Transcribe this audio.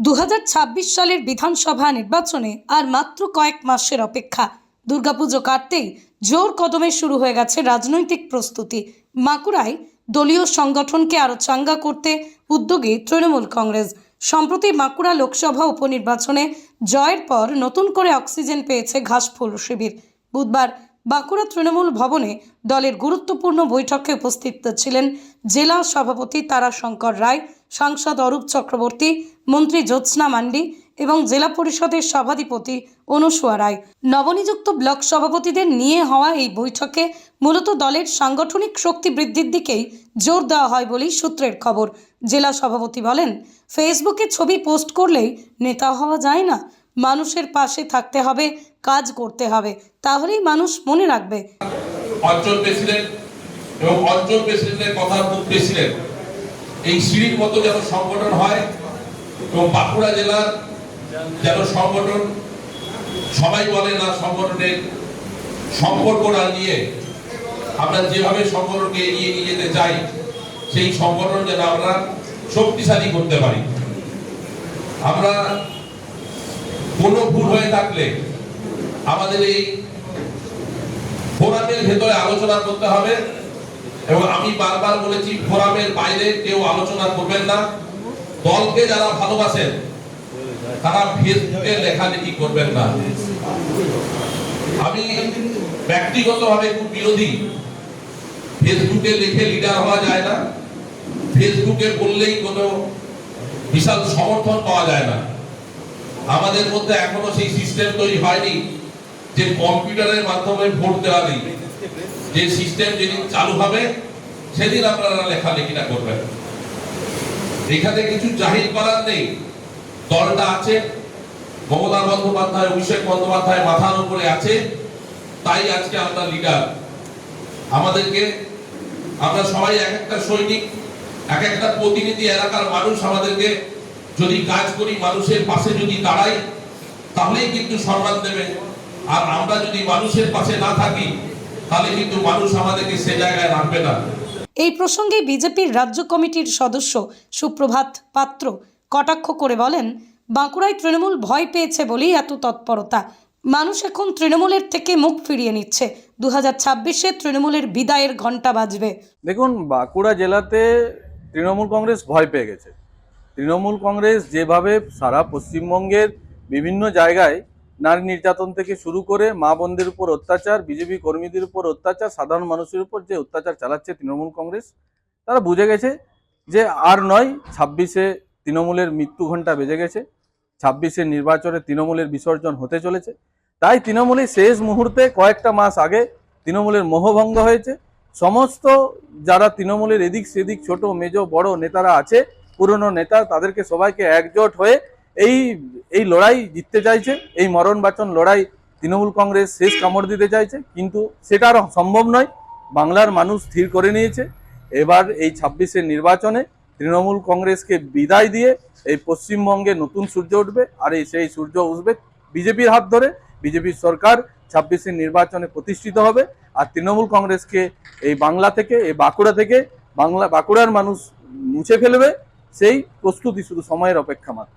দু হাজার ছাব্বিশ সালের বিধানসভা নির্বাচনে আর মাত্র কয়েক মাসের অপেক্ষা। দুর্গাপুজো কাটতেই জোর কদমে শুরু হয়ে গেছে রাজনৈতিক প্রস্তুতি। বাঁকুড়ায় দলীয় সংগঠনকে আরও চাঙ্গা করতে উদ্যোগী তৃণমূল কংগ্রেস। সম্প্রতি বাঁকুড়া লোকসভা উপনির্বাচনে জয়ের পর নতুন করে অক্সিজেন পেয়েছে ঘাসফুল শিবির। বুধবার বাঁকুড়া তৃণমূল ভবনে দলের গুরুত্বপূর্ণ বৈঠকে উপস্থিত ছিলেন জেলা সভাপতি তারাশঙ্কর রায় সাংসদ অরূপ চক্রবর্তী, মন্ত্রী জ্যোৎস্না মান্ডি এবং জেলা পরিষদের সভাধিপতি অনুসুয়া রায়। নবনিযুক্ত ব্লক সভাপতিদের নিয়ে হওয়া এই বৈঠকে মূলত দলের সাংগঠনিক শক্তি বৃদ্ধির দিকেই জোর দেওয়া হয় বলেই সূত্রের খবর। জেলা সভাপতি বলেন, ফেসবুকে ছবি পোস্ট করলেই নেতা হওয়া যায় না, মানুষের পাশে থাকতে হবে, কাজ করতে হবে, তাহলেই মানুষ মনে রাখবে। অঞ্চল প্রেসিডেন্ট এবং অঞ্চল প্রেসিডেন্টের কথা প্রেসিডেন্ট এই সিঁড়ির মতো যেন সংগঠন হয় এবং বাঁকুড়া জেলার যেন সংগঠন, সবাই বলে না সংগঠনের সম্পর্কটা নিয়ে আমরা যেভাবে সংগঠনকে এগিয়ে নিয়ে যেতে চাই, সেই সংগঠন যেন আমরা শক্তিশালী করতে পারি। আমরা কোনো ভুল হয়ে থাকলে আমাদের এই ফোরামের ভেতরে আলোচনা করতে হবে। এবং আমি বারবার বলেছি, ফোরামের বাইরে কেউ আলোচনা করবেন না। দলকে যারা ভালোবাসেন, তারা ফেসবুকে লেখালেখি করবেন না। আমি ব্যক্তিগতভাবে খুব বিরোধী। ফেসবুকে লিখে লিডার হওয়া যায় না। ফেসবুকে বললেই কোনো বিশাল সমর্থন পাওয়া যায় না। আমাদের মধ্যে এখনও সেই সিস্টেম তৈরি হয়নি যে কম্পিউটারের মাধ্যমে ভোট দেওয়া নেই। যে সিস্টেম যেদিন চালু হবে, সেদিন আপনারা লেখালেখিটা করবেন। এখানে কিছু জাহির করার নেই। দলটা আছে, মমতা বন্দ্যোপাধ্যায়, অভিষেক বন্দ্যোপাধ্যায় মাথার উপরে আছে। তাই আজকে আমরা লিডার আমাদেরকে, আমরা সবাই এক একটা সৈনিক, এক একটা প্রতিনিধি এলাকার মানুষ আমাদেরকে যদি কাজ করি, মানুষের পাশে যদি দাঁড়াই, তাহলেই কিন্তু সম্মান দেবে। আর আমরা যদি মানুষের পাশে না থাকি তাহলে কিন্তু মানুষ আমাদেরকে সে জায়গায় রাখবে না। এই প্রসঙ্গে বিজেপির রাজ্য কমিটির সদস্য সুপ্রভাত পাত্র কটাক্ষ করে বলেন বাঁকুড়ায় তৃণমূল ভয় পেয়েছে বলেই এত তৎপরতা। মানুষ এখন তৃণমূলের থেকে মুখ ফিরিয়ে নিচ্ছে। দু হাজার ছাব্বিশে তৃণমূলের বিদায়ের ঘণ্টা বাজবে। দেখুন বাঁকুড়া জেলাতে তৃণমূল কংগ্রেস ভয় পেয়ে গেছে। তৃণমূল কংগ্রেস যেভাবে সারা পশ্চিমবঙ্গের বিভিন্ন জায়গায় নারী নির্যাতন থেকে শুরু করে মা বোনদের উপর অত্যাচার, বিজেপি কর্মীদের উপর অত্যাচার, সাধারণ মানুষের উপর যে অত্যাচার চালাচ্ছে তৃণমূল কংগ্রেস, তারা বুঝে গেছে যে আর নয়, ছাব্বিশে তৃণমূলের মৃত্যু ঘণ্টা বেজে গেছে ছাব্বিশের নির্বাচনে তৃণমূলের বিসর্জন হতে চলেছে। তাই তৃণমূলের শেষ মুহূর্তে কয়েকটা মাস আগে তৃণমূলের মোহভঙ্গ হয়েছে। সমস্ত যারা তৃণমূলের এদিক সেদিক ছোট, মেজ, বড় নেতারা আছে, পুরনো নেতা, তাদেরকে সবাইকে একজোট হয়ে এই এই লড়াই জিততে চাইছে, এই মরণ বাচন লড়াই তৃণমূল কংগ্রেস শেষ কামড় দিতে চাইছে, কিন্তু সেটা আর সম্ভব নয়। বাংলার মানুষ স্থির করে নিয়েছে। এবার এই ছাব্বিশের নির্বাচনে তৃণমূল কংগ্রেসকে বিদায় দিয়ে এই পশ্চিমবঙ্গে নতুন সূর্য উঠবে, আর এই সেই সূর্য উঠবে বিজেপির হাত ধরে। বিজেপির সরকার ছাব্বিশের নির্বাচনে প্রতিষ্ঠিত হবে, আর তৃণমূল কংগ্রেসকে এই বাংলা থেকে, এই বাঁকুড়া থেকে বাংলা, বাঁকুড়ার মানুষ মুছে ফেলবে। সেই প্রস্তুতি শুধু সময়ের অপেক্ষা মাত্র।